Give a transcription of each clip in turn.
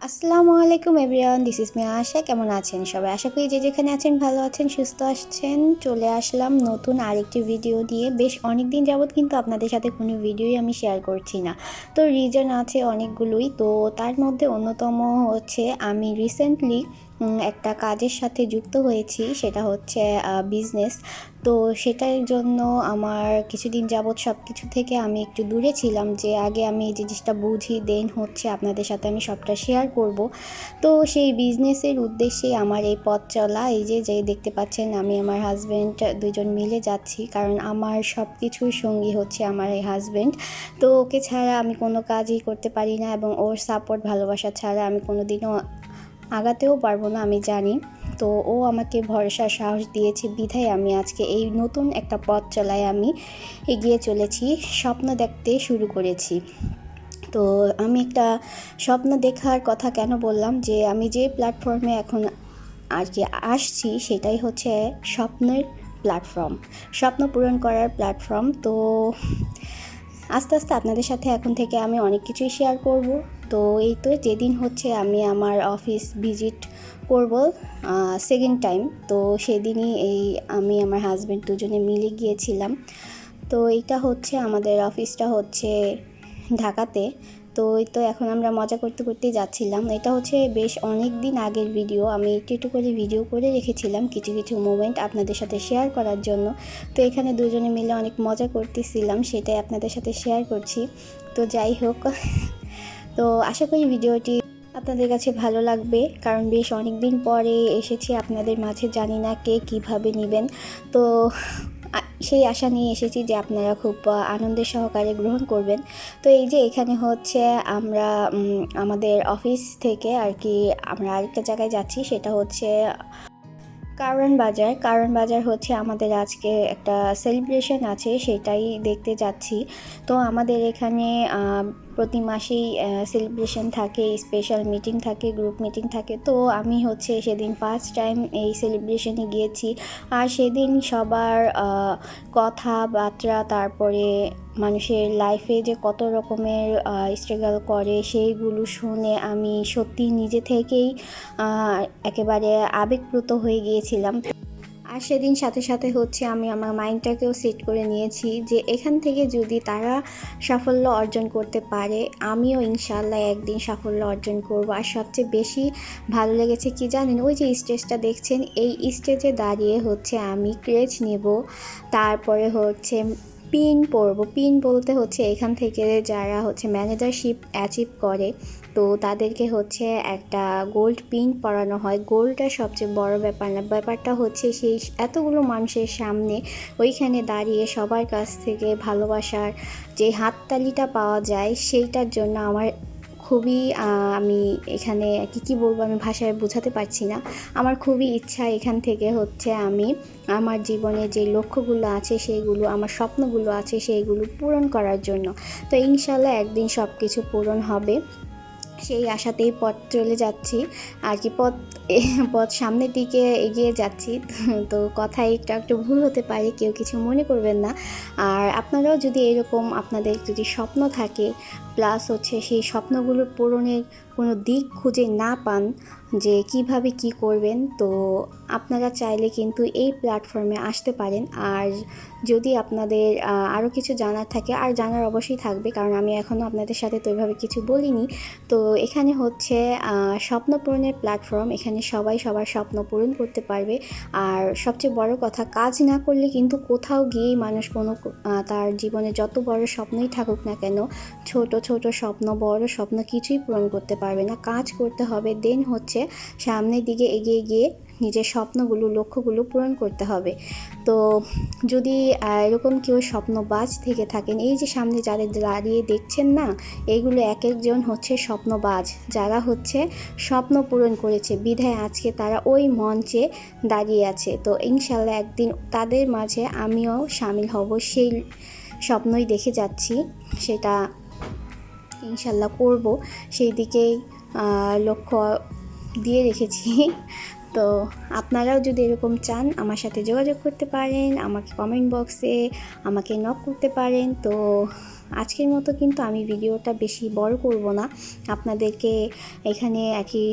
আসসালামু আলাইকুম everyone this is me Asha কেমন আছেন সবাই? আশা করি যে যেখানে আছেন ভালো আছেন, সুস্থ আসছেন চলে আসলাম নতুন আরেকটি ভিডিও দিয়ে। বেশ অনেক দিন যাবৎ কিন্তু আপনাদের সাথে কোনো ভিডিওই আমি শেয়ার করছি না। তো রিজন আছে অনেকগুলোই। তো তার মধ্যে অন্যতম হচ্ছে আমি রিসেন্টলি একটা কাজের সাথে যুক্ত হয়েছি, সেটা হচ্ছে বিজনেস তো সেটার জন্য আমার কিছুদিন যাবৎ সব কিছু থেকে আমি একটু দূরে ছিলাম যে আগে আমি এই জিনিসটা বুঝি দেন হচ্ছে আপনাদের সাথে আমি সবটা শেয়ার করব। তো সেই বিজনেসের উদ্দেশ্যে আমার এই পথ চলা, এই যে যে দেখতে পাচ্ছেন আমি আমার হাজব্যান্ড দুজন মিলে যাচ্ছি, কারণ আমার সব কিছুর সঙ্গী হচ্ছে আমার এই হাজব্যান্ড তো ওকে ছাড়া আমি কোনো কাজই করতে পারি না এবং ওর সাপোর্ট ভালোবাসা ছাড়া আমি কোনো দিনও আগাতেও পারব না, আমি জানি। তো ও আমাকে ভরসা সাহস দিয়েছে, বিধায় আমি আজকে এই নতুন একটা পথ চলায় আমি এগিয়ে চলেছি, স্বপ্ন দেখতে শুরু করেছি। তো আমি একটা স্বপ্ন দেখার কথা কেন বললাম? যে আমি যে প্ল্যাটফর্মে এখন আর কি আসছি, সেটাই হচ্ছে স্বপ্নের প্ল্যাটফর্ম স্বপ্ন পূরণ করার প্ল্যাটফর্ম তো আস্তে আস্তে আপনাদের সাথে এখন থেকে আমি অনেক কিছুই শেয়ার করব। তো এই তো যেদিন হচ্ছে আমি আমার অফিস ভিজিট করব সেকেন্ড টাইম তো সেদিনই এই আমি আমার হাজব্যান্ড দুজনে মিলে গিয়েছিলাম। তো এইটা হচ্ছে আমাদের অফিসটা হচ্ছে ঢাকাতে। তো এই তো এখন আমরা মজা করতে করতেই যাচ্ছিলাম। এটা হচ্ছে বেশ অনেক দিন আগের ভিডিও আমি একটু একটু করে ভিডিও করে রেখেছিলাম কিছু কিছু মোমেন্ট আপনাদের সাথে শেয়ার করার জন্য। তো এখানে দুজনে মিলে অনেক মজা করতেছিলাম, সেটাই আপনাদের সাথে শেয়ার করছি। তো যাই হোক, তো আশা করি ভিডিওটি আপনাদের কাছে ভালো লাগবে। কারণ বেশ অনেক দিন পরে এসেছি, আপনাদের মাঝে জানি না কে কীভাবে নেবেন। তো সেই আশা নিয়ে এসেছি যে আপনারা খুব আনন্দের সহকারে গ্রহণ করবেন। তো এই যে এখানে হচ্ছে আমরা আমাদের অফিস থেকে আর কি আমরা আরেকটা জায়গায় যাচ্ছি, সেটা হচ্ছে কারণ বাজার। কারণ বাজার হচ্ছে আমাদের আজকে একটা সেলিব্রেশন আছে, সেটাই দেখতে যাচ্ছি। তো আমাদের এখানে প্রতি মাসেই সেলিব্রেশন থাকে স্পেশাল মিটিং থাকে গ্রুপ মিটিং থাকে। তো আমি হচ্ছে সেদিন ফার্স্ট টাইম এই সেলিব্রেশনে গিয়েছি। আর সেদিন সবার কথাবার্তা তারপরে মানুষের লাইফে যে কত রকমের স্ট্রাগল করে, সেইগুলো শুনে আমি সত্যি নিজে থেকেই একেবারে আবেগপ্রুত হয়ে গিয়েছিলাম। আর সেদিন সাথে সাথে হচ্ছে আমি আমার মাইন্ডটাকেও সেট করে নিয়েছি যে এখান থেকে যদি তারা সাফল্য অর্জন করতে পারে, আমিও ইনশাল্লাহ একদিন সাফল্য অর্জন করব। আর সবচেয়ে বেশি ভালো লেগেছে কি জানেন? ওই যে স্টেজটা দেখছেন, এই স্টেজে দাঁড়িয়ে হচ্ছে আমি ক্রেজ নেব, তারপরে হচ্ছে পিন পড়ব পিন বলতে হচ্ছে এখান থেকে যারা হচ্ছে ম্যানেজারশিপ অ্যাচিভ করে, তো তাদেরকে হচ্ছে একটা গোল্ড পিন পরানো হয়। গোল্ডটা সবচেয়ে বড় ব্যাপার না, ব্যাপারটা হচ্ছে সেই এতগুলো মানুষের সামনে ওইখানে দাঁড়িয়ে সবার কাছ থেকে ভালোবাসার যে হাততালিটা পাওয়া যায়, সেইটার জন্য আমার খুবই আমি এখানে কি কি বলব আমি ভাষায় বোঝাতে পারছি না। আমার খুবই ইচ্ছা এখান থেকে হচ্ছে আমি আমার জীবনে যে লক্ষ্যগুলো আছে সেইগুলো আমার স্বপ্নগুলো আছে সেইগুলো পূরণ করার জন্য। তো ইনশাল্লাহ একদিন সব কিছু পূরণ হবে। সেই আশাতেই পথ চলে যাচ্ছি। আর কি পথ পথ সামনের দিকে এগিয়ে যাচ্ছি। তো কথায় একটু একটু ভুল হতে পারে, কেউ কিছু মনে করবেন না। আর আপনারাও যদি এরকম আপনাদের যদি স্বপ্ন থাকে প্লাস হচ্ছে সেই স্বপ্নগুলো পূরণের কোনো দিক খুঁজে না পান যে কীভাবে কি করবেন, তো আপনারা চাইলে কিন্তু এই প্ল্যাটফর্মে আসতে পারেন। আর যদি আপনাদের আরও কিছু জানার থাকে, আর জানার অবশ্যই থাকবে, কারণ আমি এখনও আপনাদের সাথে তো ওইভাবে কিছু বলিনি। তো এখানে হচ্ছে স্বপ্ন পূরণের প্ল্যাটফর্ম এখানে সবাই সবার স্বপ্ন পূরণ করতে পারবে। আর সবচেয়ে বড় কথা, কাজ না করলে কিন্তু কোথাও গিয়েই মানুষ কোনো তার জীবনে যত বড় স্বপ্নই থাকুক না কেন, ছোট ছোট স্বপ্ন বড়, স্বপ্ন কিছুই পূরণ করতে পারবে না। কাজ করতে হবে দেন হচ্ছে সামনের দিকে এগিয়ে গিয়ে নিজের স্বপ্নগুলো, লক্ষ্যগুলো পূরণ করতে হবে। তো যদি এরকম কেউ স্বপ্নবাজ থেকে থাকেন, এই যে সামনে যাদের দাঁড়িয়ে দেখছেন না এইগুলো এক একজন হচ্ছে স্বপ্নবাজ। যারা হচ্ছে স্বপ্ন পূরণ করেছে, বিধায় আজকে তারা ওই মঞ্চে দাঁড়িয়ে আছে। তো ইনশাল্লাহ একদিন তাদের মাঝে আমিও সামিল হব, সেই স্বপ্নই দেখে যাচ্ছি, সেটা ইনশাল্লাহ করব। সেই দিকেই লক্ষ্য দিয়ে রেখেছি। তো আপনারাও যদি এরকম চান, আমার সাথে যোগাযোগ করতে পারেন, আমাকে কমেন্ট বক্সে আমাকে নক করতে পারেন। তো আজকের মতো কিন্তু আমি ভিডিওটা বেশি বড় করব না। আপনাদেরকে এখানে একই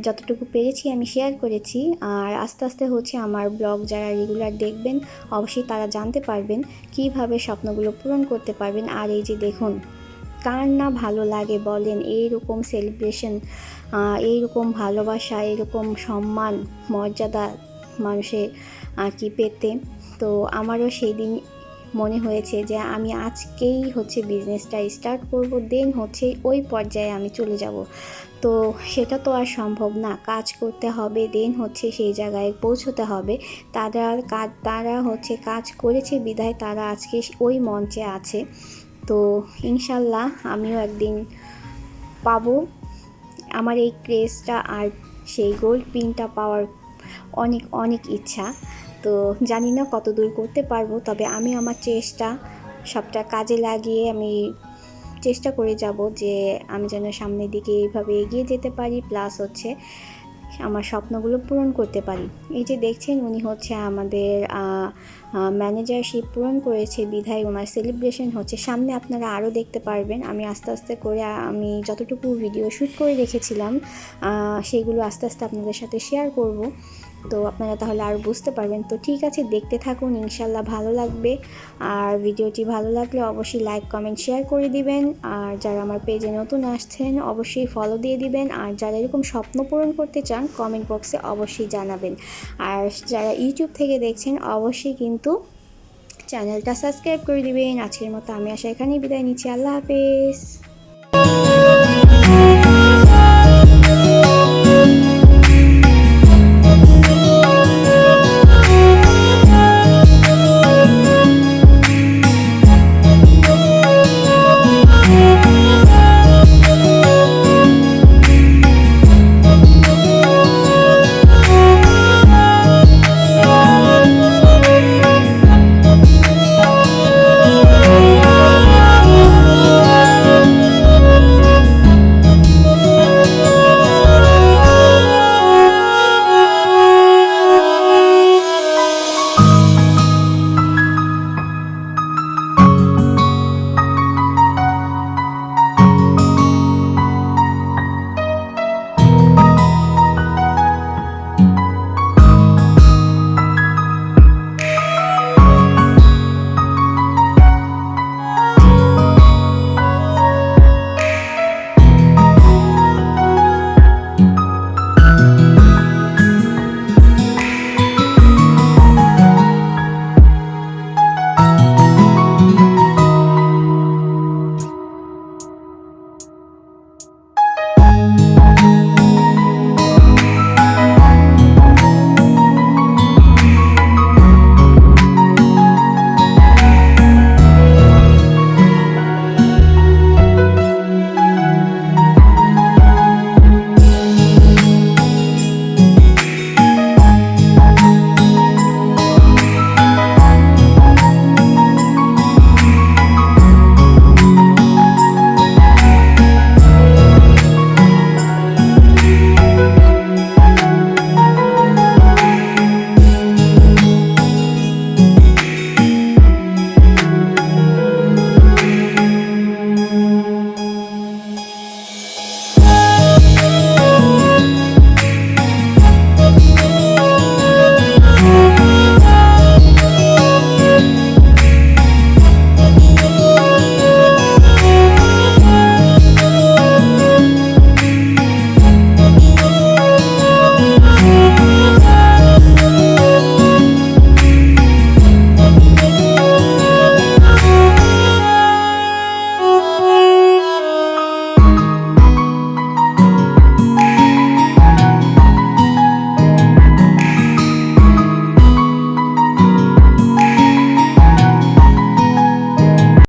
যতটুকু পেরেছি আমি শেয়ার করেছি। আর আস্তে আস্তে হচ্ছে আমার ব্লগ যারা রেগুলার দেখবেন, অবশ্যই তারা জানতে পারবেন কীভাবে স্বপ্নগুলো পূরণ করতে পারবেন। আর এই যে দেখুন কার না ভালো লাগে বলেন, এইরকম সেলিব্রেশন এইরকম ভালোবাসা এরকম সম্মান, মর্যাদা মানুষের আর কি পেতে? তো আমারও সেই দিন মনে হয়েছে যে আমি আজকেই হচ্ছে বিজনেসটা স্টার্ট করব দেন হচ্ছে ওই পর্যায়ে আমি চলে যাব। তো সেটা তো আর সম্ভব না, কাজ করতে হবে দেন হচ্ছে সেই জায়গায় পৌঁছতে হবে। তারা কাজ, তারা হচ্ছে কাজ করেছে বিধায় তারা আজকে ওই মঞ্চে আছে। তো ইনশাল্লাহ আমিও একদিন পাবো। আমার এই ক্রেজটা আর সেই গোল্ড পিনটা পাওয়ার অনেক অনেক ইচ্ছা। তো জানি না কত দূর করতে পারব, তবে আমি আমার চেষ্টা সবটা কাজে লাগিয়ে আমি চেষ্টা করে যাব যে আমি যেন সামনের দিকে এইভাবে এগিয়ে যেতে পারি। প্লাস হচ্ছে আমার স্বপ্নগুলো পূরণ করতে পারি। এই যে দেখছেন, উনি হচ্ছে আমাদের ম্যানেজারশিপ পূরণ করেছে, বিধায় ওনার সেলিব্রেশন হচ্ছে। সামনে আপনারা আরও দেখতে পারবেন, আমি আস্তে আস্তে করে, আমি যতটুকু ভিডিও শ্যুট করে রেখেছিলাম সেগুলো আস্তে আস্তে আপনাদের সাথে শেয়ার করব। তো আপনারা তাহলে আর বুঝতে পারবেন। তো ঠিক আছে, দেখতে থাকুন, ইনশাল্লাহ ভালো লাগবে। আর ভিডিওটি ভালো লাগলে অবশ্যই লাইক, কমেন্ট, শেয়ার করে দিবেন। আর যারা আমার পেজে নতুন আসছেন, অবশ্যই ফলো দিয়ে দিবেন। আর যারা এরকম স্বপ্ন পূরণ করতে চান কমেন্ট বক্সে অবশ্যই জানাবেন। আর যারা ইউটিউব থেকে দেখছেন, অবশ্যই কিন্তু চ্যানেলটা সাবস্ক্রাইব করে দিবেন। আজকের মতো আমি আসা এখানেই বিদায় নিচ্ছি। আল্লাহ হাফেজ।